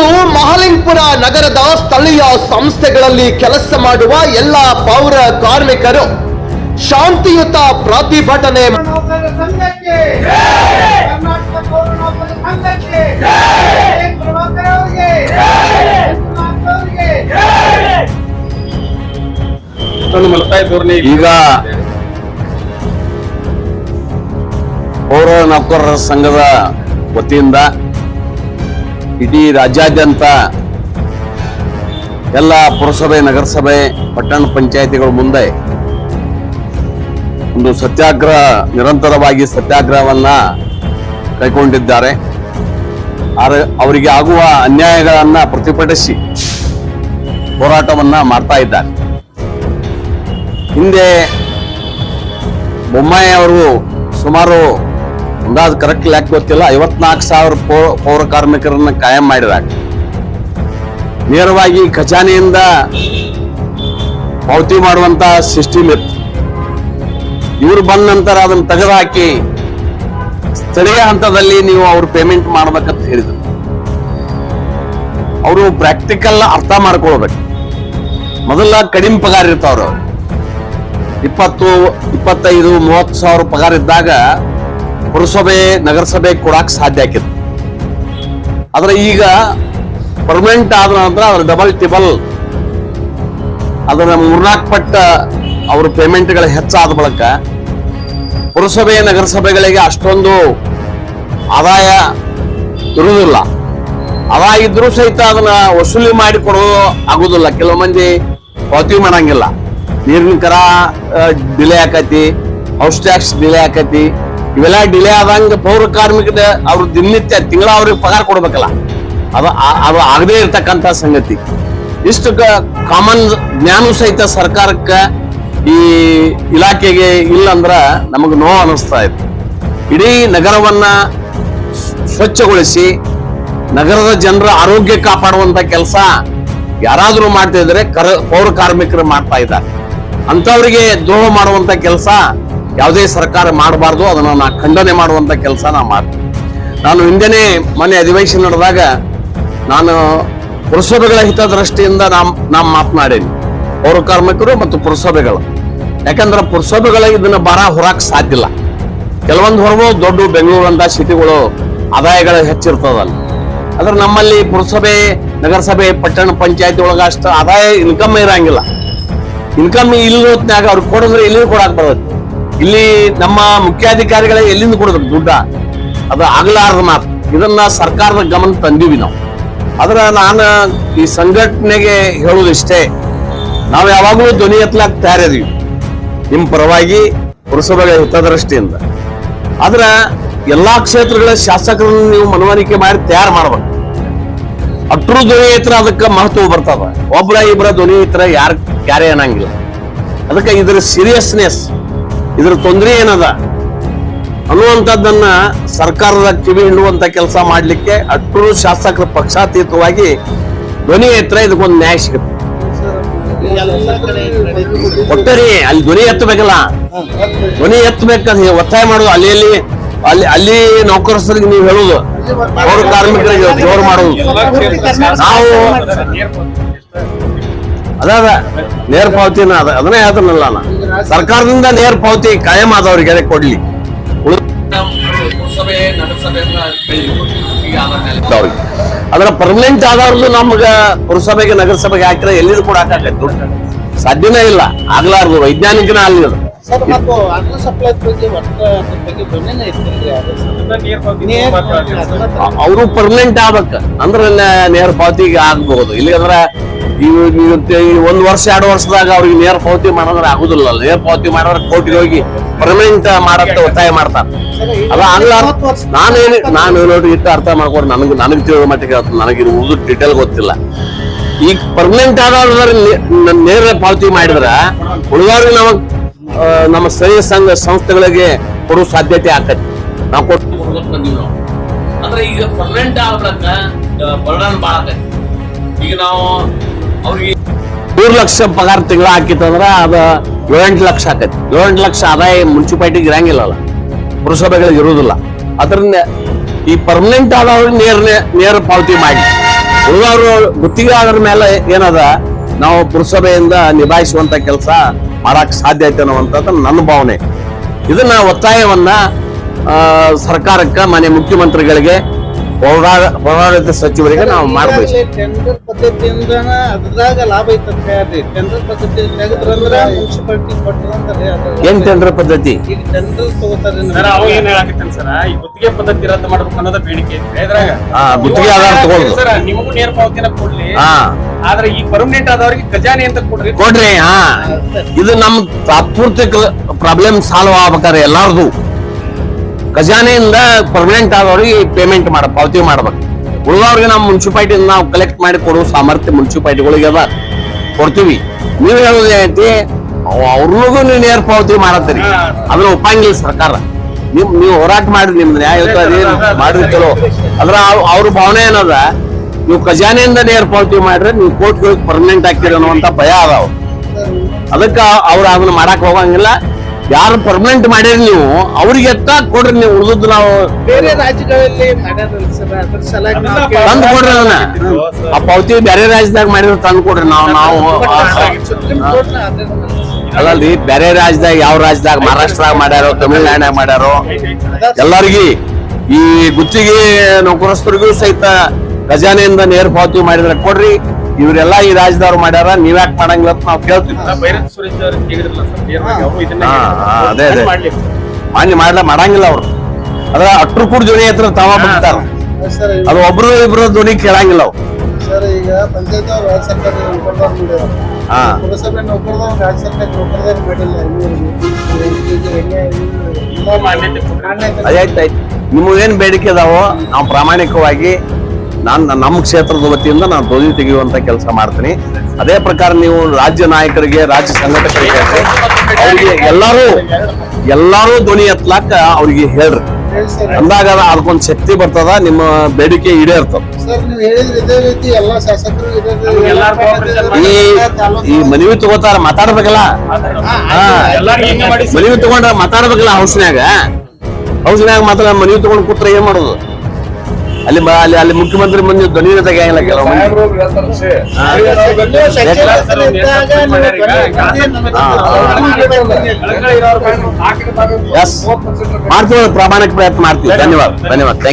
ಇಂದು ಮಹಾಲಿಂಗಪುರ ನಗರದ ಸ್ಥಳೀಯ ಸಂಸ್ಥೆಗಳಲ್ಲಿ ಕೆಲಸ ಮಾಡುವ ಎಲ್ಲ ಪೌರ ಕಾರ್ಮಿಕರು ಶಾಂತಿಯುತ ಪ್ರತಿಭಟನೆ ಈಗ ಪೌರ ನೌಕರರ ಸಂಘದ ವತಿಯಿಂದ ಇಡೀ ರಾಜ್ಯಾದ್ಯಂತ ಎಲ್ಲ ಪುರಸಭೆ, ನಗರಸಭೆ, ಪಟ್ಟಣ ಪಂಚಾಯತಿಗಳ ಮುಂದೆ ಒಂದು ಸತ್ಯಾಗ್ರಹ, ನಿರಂತರವಾಗಿ ಸತ್ಯಾಗ್ರಹವನ್ನ ಕೈಗೊಂಡಿದ್ದಾರೆ. ಅವರಿಗೆ ಆಗುವ ಅನ್ಯಾಯಗಳನ್ನ ಪ್ರತಿಭಟಿಸಿ ಹೋರಾಟವನ್ನ ಮಾಡ್ತಾ ಇದ್ದಾರೆ. ಹಿಂದೆ ಬೊಮ್ಮಾಯಿ ಅವರು ಸುಮಾರು ಅಂದಾಜು ಕರೆಕ್ಟ್ ಲೆಕ್ಕ ಗೊತ್ತಿಲ್ಲ. ಐವತ್ನಾಲ್ಕು ಸಾವಿರ ಪೌರ ಕಾರ್ಮಿಕರನ್ನ ಕಾಯಂ ಮಾಡಿದಾಗ ನೇರವಾಗಿ ಖಜಾನೆಯಿಂದ ಪಾವತಿ ಮಾಡುವಂತ ಸಿಸ್ಟಮ್ ಇತ್ತು. ಇವರು ಬಂದ ನಂತರ ಅದನ್ನ ತೆಗೆದುಹಾಕಿ ಸ್ಥಳೀಯ ಹಂತದಲ್ಲಿ ನೀವು ಅವ್ರ ಪೇಮೆಂಟ್ ಮಾಡ್ಬೇಕಂತ ಹೇಳಿದ್ರು. ಅವರು ಪ್ರಾಕ್ಟಿಕಲ್ ಅರ್ಥ ಮಾಡ್ಕೊಳ್ಬೇಕು. ಮೊದಲ ಕಡಿಮೆ ಪಗಾರ ಇರ್ತಾವ್ರು. ಇಪ್ಪತ್ತು, ಇಪ್ಪತ್ತೈದು, ಮೂವತ್ತು ಸಾವಿರ ಪಗಾರ ಇದ್ದಾಗ ಪುರಸಭೆ, ನಗರಸಭೆ ಕೊಡಕ್ ಸಾಧ್ಯ ಆಕಿತ್ತು ಆದ್ರೆ ಈಗ ಪರ್ಮನೆಂಟ್ ಆದ ನಂತರ ಅದ್ರ ಡಬಲ್ ಟಿಬಲ್ ಅದರ ಮೂರ್ನಾಲ್ಕು ಪಟ್ಟ ಅವ್ರ ಪೇಮೆಂಟ್ಗಳು ಹೆಚ್ಚಾದ ಬಳಿಕ ಪುರಸಭೆ, ನಗರಸಭೆಗಳಿಗೆ ಅಷ್ಟೊಂದು ಆದಾಯ ಇರುವುದಿಲ್ಲ. ಆದಾಯ ಇದ್ರೂ ಸಹಿತ ಅದನ್ನ ವಸೂಲಿ ಮಾಡಿ ಕೊಡೋದು ಆಗುದಿಲ್ಲ. ಕೆಲವು ಮಂದಿ ಪಾವತಿ ಮಾಡಂಗಿಲ್ಲ. ನೀರಿನ ಕರ ಡಿಲೇ ಆಕತಿ ಹೌಸ್ ಟ್ಯಾಕ್ಸ್ ಡಿಲೇ ಆಕತಿ. ಇವೆಲ್ಲ ಡಿಲೇ ಆದಂಗ ಪೌರ ಕಾರ್ಮಿಕ ಅವ್ರ ದಿನನಿತ್ಯ ತಿಂಗಳ ಅವ್ರಿಗೆ ಪಗಾರ ಕೊಡ್ಬೇಕಲ್ಲ. ಅದು ಅದು ಆಗದೇ ಇರ್ತಕ್ಕಂತ ಸಂಗತಿ. ಇಷ್ಟು ಕಾಮನ್ ಜ್ಞಾನ ಸಹಿತ ಸರ್ಕಾರಕ್ಕ ಈ ಇಲಾಖೆಗೆ ಇಲ್ಲ ಅಂದ್ರ ನಮಗ್ ನೋವು ಅನಿಸ್ತಾ ಇತ್ತು ಇಡೀ ನಗರವನ್ನ ಸ್ವಚ್ಛಗೊಳಿಸಿ, ನಗರದ ಜನರ ಆರೋಗ್ಯ ಕಾಪಾಡುವಂತ ಕೆಲಸ ಯಾರಾದ್ರೂ ಮಾಡ್ತಾ ಇದ್ರೆ ಕರ, ಪೌರ ಕಾರ್ಮಿಕರು ಮಾಡ್ತಾ ಇದ್ದಾರೆ. ಅಂಥವ್ರಿಗೆ ದ್ರೋಹ ಮಾಡುವಂತ ಕೆಲಸ ಯಾವುದೇ ಸರ್ಕಾರ ಮಾಡಬಾರ್ದು, ಅದನ್ನು ನಾ ಖಂಡನೆ ಮಾಡುವಂಥ ಕೆಲಸ ನಾ ಮಾಡ್ತೀನಿ. ನಾನು ಹಿಂದೆನೆ ಮನೆ ಅಧಿವೇಶನ ನಡೆದಾಗ ನಾನು ಪುರಸಭೆಗಳ ಹಿತದೃಷ್ಟಿಯಿಂದ ನಾಮ್ ನಾ ಮಾತನಾಡೇನಿ. ಪೌರ ಕಾರ್ಮಿಕರು ಮತ್ತು ಪುರಸಭೆಗಳು. ಯಾಕಂದ್ರೆ ಪುರಸಭೆಗಳ ಇದನ್ನ ಭಾರ ಹೊರಕ್ ಸಾಧ್ಯ ಇಲ್ಲ. ಕೆಲವೊಂದು ಹೊರವು ದೊಡ್ಡ ಬೆಂಗಳೂರು ಅಂತ ಸಿಟಿಗಳು ಆದಾಯಗಳು ಹೆಚ್ಚಿರ್ತದಲ್ಲ. ಆದ್ರೆ ನಮ್ಮಲ್ಲಿ ಪುರಸಭೆ, ನಗರಸಭೆ, ಪಟ್ಟಣ ಪಂಚಾಯತಿ ಒಳಗೆ ಅಷ್ಟು ಆದಾಯ ಇನ್ಕಮ್ ಇರಂಗಿಲ್ಲ. ಇನ್ಕಮ್ ಇಲ್ಲಿ ಹೊತ್ನ್ಯಾಗ ಅವ್ರಿಗೆ ಕೊಡಿದ್ರೆ ಇಲ್ಲಿ ಕೊಡಕ್ ಬರ್ತೈತಿ ಇಲ್ಲಿ ನಮ್ಮ ಮುಖ್ಯಾಧಿಕಾರಿಗಳ ಎಲ್ಲಿಂದ ಕೊಡೋದು ದುಡ್ಡ? ಅದು ಆಗ್ಲಾರ್ದ ಮಾತು. ಇದನ್ನ ಸರ್ಕಾರದ ಗಮನ ತಂದೀವಿ ನಾವು. ಆದ್ರೆ ನಾನು ಈ ಸಂಘಟನೆಗೆ ಹೇಳುವುದಿಷ್ಟೇ, ನಾವು ಯಾವಾಗಲೂ ಧ್ವನಿ ಎತ್ತಲಾಕ್ ತಯಾರಿದೀವಿ. ನಿಮ್ಮ ಪರವಾಗಿ ಪುರಸಭೆಗಳ ಹಿತದೃಷ್ಟಿಯಿಂದ. ಆದ್ರೆ ಎಲ್ಲಾ ಕ್ಷೇತ್ರಗಳ ಶಾಸಕರನ್ನು ನೀವು ಮನವರಿಕೆ ಮಾಡಿ ತಯಾರು ಮಾಡ್ಬೇಕು. ಅಟ್ರು ಧ್ವನಿ ಎತ್ತರ ಅದಕ್ಕೆ ಮಹತ್ವ ಬರ್ತದ. ಒಬ್ರ ಇಬ್ರ ಧ್ವನಿ ಎತ್ತರ ಯಾರು ಕ್ಯಾರೆ ಅನ್ನಂಗಿಲ್ಲ. ಅದಕ್ಕೆ ಇದರ ಸೀರಿಯಸ್ನೆಸ್ ಇದ್ರ ತೊಂದರೆ ಏನದ? ಅನ್ನುವಂಥದ್ದನ್ನ ಸರ್ಕಾರದ ಕಿವಿ ಹಿಡುವಂತ ಕೆಲಸ ಮಾಡಲಿಕ್ಕೆ ಅಷ್ಟು ಶಾಸಕರ ಪಕ್ಷಾತೀತವಾಗಿ ಧ್ವನಿ ಎತ್ತರ ಇದಕ್ಕೊಂದು ನ್ಯಾಯ ಸಿಗುತ್ತೆ. ಒಟ್ಟರಿ ಅಲ್ಲಿ ಧ್ವನಿ ಎತ್ತಬೇಕಲ್ಲ? ಧ್ವನಿ ಎತ್ತಬೇಕಂತ ಒತ್ತಾಯ ಮಾಡುದು ಅಲ್ಲಿ ಅಲ್ಲಿ ಅಲ್ಲಿ ಅಲ್ಲಿ ನೌಕರಸ್ಥರಿಗೆ ನೀವು ಹೇಳುದು ಪೌರ ಕಾರ್ಮಿಕರಿಗೆ ಜೋರು ಮಾಡುವುದು ನಾವು ಅದ ಅದ ನೇರ ಪಾವತಿನ ಅದ ಅದನ್ನೇ ಹೇಳ್ತಾನಲ್ಲ ನಾ. ಸರ್ಕಾರದಿಂದ ನೇರ ಪಾವತಿ ಕಾಯಂ ಆದವ್ರಿಗೆ ಅದೇ ಕೊಡ್ಲಿ. ಅದ್ರ ಅದರ ಪರ್ಮನೆಂಟ್ ಆದವ್ರದ್ದು ನಮ್ಗ ಪುರಸಭೆಗೆ ನಗರಸಭೆಗೆ ಹಾಕಿದ್ರೆ ಎಲ್ಲಿದು ಕೂಡ ಹಾಕಕ್ಕೆ ದುಡ್ಡು. ಸಾಧ್ಯನೇ ಇಲ್ಲ. ಆಗ್ಲಾರ್ದು ವೈಜ್ಞಾನಿಕನ ಅಲ್ಲಿ ಅದು. ಅದ್ರ ಅವರು ಪರ್ಮನೆಂಟ್ ಆಗ್ಬೇಕು. ಅಂದ್ರೆ ನೇರ ಪಾವತಿಗೆ ಆಗ್ಬಹುದು ಇವತ್ತು ಈ ಒಂದ್ ವರ್ಷ, ಎರಡು ವರ್ಷದಾಗ ಅವ್ರಿಗೆ ನೇರ ಪಾವತಿ ಮಾಡಿದ್ರೆ ಆಗುದಿಲ್ಲ ಅಲ್ಲ. ನೇರ ಪಾವತಿ ಮಾಡಿದ್ರೆ ಕೋರ್ಟಿಗೆ ಹೋಗಿ ಪರ್ಮನೆಂಟ್ ಮಾಡತ್ತ ಒತ್ತಾಯ ಮಾಡ್ತಾರ ಅದ ನಾನು ನಾನೇನು ನಾನು ನೋಡಿ ಇಟ್ಟು ಅರ್ಥ ಮಾಡ್ಕೊಂಡು, ನನಗೆ ನನಗೆ ತಿಳಿದ ಮಟ್ಟಿಗೆ. ನನಗೆ ಇದು ಡೀಟೇಲ್ ಗೊತ್ತಿಲ್ಲ ಈಗ ಪರ್ಮನೆಂಟ್ ಆದ್ರೆ ನೇರ ಪಾವತಿ ಮಾಡಿದ್ರೆ ಉಳಿದವ್ರಿಗೆ ನಮಗ್ ನಮ್ಮ ಸ್ಥಳೀಯ ಸಂಘ ಸಂಸ್ಥೆಗಳಿಗೆ ಕೊಡುವ ಸಾಧ್ಯತೆ ಆಕತಿ ನಾವು ಕೊಟ್ಟು ಅಂದ್ರೆ ಈಗ ಪರ್ಮನೆಂಟ್ ಆಗ್ಬೇಕ ಬರ್ಡನ್ ಈಗ ನಾವು ಅವ್ರಿಗೆ ಮೂರ್ ಲಕ್ಷ ಪಗಾರ ತಿಂಗಳ ಹಾಕಿತ್ತಂದ್ರ ಅದ ಏಳೆಂಟು ಲಕ್ಷ ಆಕೈತಿ. ಏಳೆಂಟು ಲಕ್ಷ ಆದಾಯ ಮುನ್ಸಿಪಾಲಿಟಿಗೆ ಇರಂಗಿಲ್ಲಲ್ಲ. ಪುರಸಭೆಗಳಿಗೆ ಇರುವುದಿಲ್ಲ ಅದರಿಂದ ಈ ಪರ್ಮನೆಂಟ್ ಆದವ್ರಿಗೆ ನೇರ ನೇರ ಪಾವತಿ ಮಾಡಿ. ಉಳಿದವರು ಗುತ್ತಿಗೆ ಆದ್ರ ಮೇಲೆ ಏನದ, ನಾವು ಪುರಸಭೆಯಿಂದ ನಿಭಾಯಿಸುವಂತ ಕೆಲಸ ಮಾಡಕ್ ಸಾಧ್ಯ ಐತೆ ಅನ್ನುವಂಥದ್ದು ನನ್ನ ಭಾವನೆ. ಇದನ್ನ ಒತ್ತಾಯವನ್ನ ಸರ್ಕಾರಕ್ಕೆ ಮನೆ ಮುಖ್ಯಮಂತ್ರಿಗಳಿಗೆ ಪೌರಾ- ಪೌರಾಡಳಿತ ಸಚಿವರಿಗೆ ನಾವು ಮಾಡಬೇಕು ಟೆಂಡರ್ ಪದ್ಧತಿಯಿಂದ ಅದ್ರಾಗ ಲಾಭ ಐತಂತ ಹೇಳ್ರಿ. ಟೆಂಡರ್ ಪದ್ಧತಿ ತೆಗೆದ್ರಂದ್ರ ಮುನ್ಸಿಪಾಲಿಟಿ ಕೊಟ್ಟಿರಂತ ಅದು. ಏನ್ ಟೆಂಡರ್ ಪದ್ಧತಿ? ಈಗ ಟೆಂಡರ್ ತಗೋತಾರೆ ಸರ್ ಅವಾಗ ಏನ್ ಹೇಳಕತ್ತೇನೆ ಸರ್? ಈ ಗುತ್ತಿಗೆ ಪದ್ಧತಿ ರದ್ದು ಮಾಡ್ಬೇಕು ಅನ್ನೋದ ಬೇಡಿಕೆ ಇದ್ರಾಗ ಆ, ಗುತ್ತಿಗೆ ಆಧಾರ ತಗೊಳ್ದು. ಸರ್ ನಿಮಗೂ ನೇರ ಪಾವತಿನ ಕೊಡ್ಲಿ. ಹಾ. ಆದ್ರೆ ಈ ಪರ್ಮನೆಂಟ್ ಆದವ್ರಿಗೆ ಖಜಾನೆ ಅಂತ ಕೊಡ್ರಿ. ಕೊಡ್ರಿ ಹಾ. ಇದು ನಮ್ ತಾತ್ಪೂರ್ತಿ ಪ್ರಾಬ್ಲಮ್ ಸಾಲ್ವ್ ಆಗ್ಬೇಕಾರೆ ಎಲ್ಲಾರ್ದು. ಖಜಾನೆಯಿಂದ ಪರ್ಮನೆಂಟ್ ಆದವ್ರಿಗೆ ಪೇಮೆಂಟ್ ಮಾಡ ಪಾವತಿ ಮಾಡ್ಬೇಕು. ಉಳಿದವ್ರಿಗೆ ನಾವು ಮುನ್ಸಿಪಾಲಿಟಿ ನಾವು ಕಲೆಕ್ಟ್ ಮಾಡಿ ಕೊಡುವ ಸಾಮರ್ಥ್ಯ ಮುನ್ಸಿಪಾಲಿಟಿಗಳಿಗೆ ಅದ. ಕೊಡ್ತೀವಿ. ನೀವು ಹೇಳೋದು ಏನೈತಿ? ಅವ್ರಿಗೂ ನೀವು ನೇರ ಪಾವತಿ ಮಾಡತ್ತೀರಿ. ಅದ್ರ ಒಪ್ಪಂಗಿಲ್ಲ ಸರ್ಕಾರ. ನಿಮ್ ನೀವು ಹೋರಾಟ ಮಾಡಿ ನಿಮ್ದು ಅದೇನು ಮಾಡಿರಿ ಚಲೋ ಅದ್ರ ಅವ್- ಅವ್ರ ಭಾವನೆ ಏನದ? ನೀವು ಖಜಾನೆಯಿಂದ ನೇರ ಪಾವತಿ ಮಾಡ್ರೆ ನೀವು ಕೋರ್ಟ್ಗಳಿಗೆ ಪರ್ಮನೆಂಟ್ ಆಗ್ತೀರಿ ಅನ್ನುವಂತ ಭಯ ಅದಾವ. ಅದಕ್ಕ ಅವ್ರು ಅದನ್ನ ಮಾಡಕ್ ಹೋಗಂಗಿಲ್ಲ. ಯಾರು ಪರ್ಮನೆಂಟ್ ಮಾಡಿರಿ ನೀವು ಅವ್ರಿಗೆ ಎತ್ತ ಕೊಡ್ರಿ ನೀವು ಉಳಿದದ್ದು ನಾವು ಬೇರೆ ರಾಜ್ಯಗಳಲ್ಲಿ ತಂದು ಕೊಡ್ರಿ ಅದನ್ನ. ಆ ಪಾವತಿ ಬೇರೆ ರಾಜ್ಯದಾಗ ಮಾಡಿದ್ರೆ ತಂದು ಕೊಡ್ರಿ ನಾವು ನಾವು. ಅಲ್ಲಲ್ರಿ ಬೇರೆ ರಾಜ್ಯದಾಗ ಯಾವ ರಾಜ್ಯದಾಗ ಮಹಾರಾಷ್ಟ್ರದಾಗ ಮಾಡ್ಯಾರೋ ತಮಿಳ್ನಾಡಿನಾಗ ಮಾಡ್ಯಾರೋ ಎಲ್ಲರಿಗಿ ಈ ಗುತ್ತಿಗೆ ನೌಕರಸ್ಥರಿಗೂ ಸಹಿತ ಖಜಾನೆಯಿಂದ ನೇರ ಪಾವತಿ ಮಾಡಿದ್ರೆ ಕೊಡ್ರಿ. ಇವರೆಲ್ಲ ಈ ರಾಜ್ಯದವ್ರು ಮಾಡ್ಯಾರ ನೀವ್ಯಾಕ್ ಮಾಡಂಗಿಲ್ಲ ಅಂತ ನಾವು ಕೇಳ್ತೀವಿ. ಅದೇ, ಅದೇ. ಮಾಡ್ಲಿ. ಮಾನ್ಯ ಮಾಡ್ಲ ಮಾಡಂಗಿಲ್ಲ ಅವ್ರು. ಅದ್ರ ಅಟ್ರು ಕೂಡ ಧ್ವನಿ ಹತ್ರ ತಾವ ಬಿಡ್ತಾರ ಅದು ಒಬ್ರು ಇಬ್ರು ಧ್ವನಿ ಕೇಳಂಗಿಲ್ಲ ಅವ್ರು. ಸರ್ ಈಗ ಪಂಚಾಯತ್ ರಾಜ್ಯ ಸರ್ಕಾರ ಪುರಸಭೆ ನೌಕರದವ್ರು ರಾಜ್ಯ ಸರ್ಕಾರ ನೌಕರದವ್ರು ಮಾಡಿಲ್ಲ ಅದಾಯ್ತು ಏನ್ ಬೇಡಿಕೆ ಅದಾವೋ ನಾವು ಪ್ರಾಮಾಣಿಕವಾಗಿ ನಾನ್ ನಮ್ಮ ಕ್ಷೇತ್ರದ ವತಿಯಿಂದ ನಾನು ಧ್ವನಿ ತೆಗೆಯುವಂತ ಕೆಲಸ ಮಾಡ್ತೀನಿ. ಅದೇ ಪ್ರಕಾರ ನೀವು ರಾಜ್ಯ ನಾಯಕರಿಗೆ ರಾಜ್ಯ ಸಂಘಟಕರಿಗೆ ಅವರಿಗೆ ಎಲ್ಲರೂ ಎಲ್ಲರೂ ಧ್ವನಿ ಎತ್ತಲಾಕ ಅವ್ರಿಗೆ ಹೇಳ್ರಿ. ಅಂದಾಗ ಅದಕ್ಕೊಂದು ಶಕ್ತಿ ಬರ್ತದ ನಿಮ್ಮ ಬೇಡಿಕೆ ಈಡೇರ್ತದ. ಸರ್ ನೀವು ಹೇಳಿದ್ರೆ ರೀತಿ ಎಲ್ಲಾ ಶಾಸಕರು ಇದೇ ರೀತಿ ಎಲ್ಲಾರ್ಗೂ ಆಪರೇಷನ್ ಈ ಈ ಮನವಿ ತಗೋತಾರ ಮಾತಾಡ್ಬೇಕಲ್ಲ? ಮನವಿ ತಗೊಂಡ್ರ ಮಾತಾಡ್ಬೇಕಲ್ಲ ಹೌಸ್ನ್ಯಾಗ ಹೌಸ್ನ್ಯಾಗ ಮಾತ್ರ ಮನವಿ ತಗೊಂಡ್ ಕೂತ್ರೆ ಏನ್ ಮಾಡೋದು? ಅಲ್ಲಿ ಬ- ಅಲ್ಲಿ ಅಲ್ಲಿ ಮುಖ್ಯಮಂತ್ರಿ ಮುಂದೆ ಧ್ವನಿನ ತೆಗಿಯಂಗಿಲ್ಲ ಕೆಲವು ಮಾಡ್ತೀವಿ ಪ್ರಾಮಾಣಿಕ ಪ್ರಯತ್ನ ಮಾಡ್ತೀವಿ. ಧನ್ಯವಾದ ಧನ್ಯವಾದ.